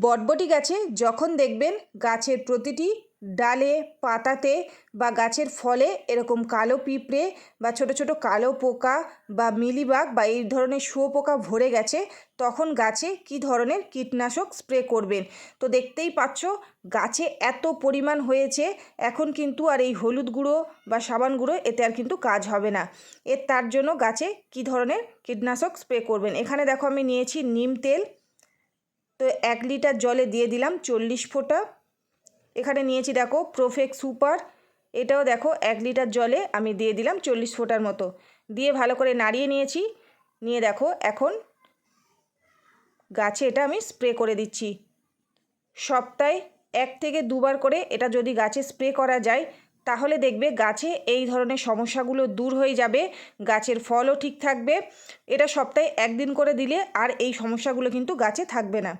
বটবটি গাছে যখন দেখবেন গাছের প্রতিটি ডালে, পাতাতে বা গাছের ফলে এরকম কালো পিঁপড়ে বা ছোট ছোট কালো পোকা বা মিলিবাগ বা এই ধরনের শুঁয়োপোকা ভরে গেছে, তখন গাছে কি ধরনের কীটনাশক স্প্রে করবেন? তো দেখতেই পাচ্ছ, গাছে এত পরিমাণ হয়েছে, এখন কিন্তু আর এই হলুদ গুঁড়ো বা সাবান গুঁড়ো এতে আর কিন্তু কাজ হবে না। এর তার জন্য গাছে কি ধরনের কীটনাশক স্প্রে করবেন? এখানে দেখো আমি নিয়েছি নিম তেল তো এক লিটার জলে দিয়ে দিলাম চল্লিশ ফোঁটা। এখানে নিয়েছি দেখো প্রোফেক সুপার এটাও দেখো এক লিটার জলে আমি দিয়ে দিলাম চল্লিশ ফোঁটার মতো। দিয়ে ভালো করে নাড়িয়ে নিয়েছি। নিয়ে দেখো এখন গাছে এটা আমি স্প্রে করে দিচ্ছি। সপ্তাহে এক থেকে দুবার করে এটা যদি গাছে স্প্রে করা যায়, তাহলে দেখবে গাছে এই ধরনের সমস্যাগুলো দূর হয়ে যাবে, গাছের ফলও ঠিক থাকবে। এটা সপ্তাহে একদিন করে দিলে আর এই সমস্যাগুলো কিন্তু গাছে থাকবে না।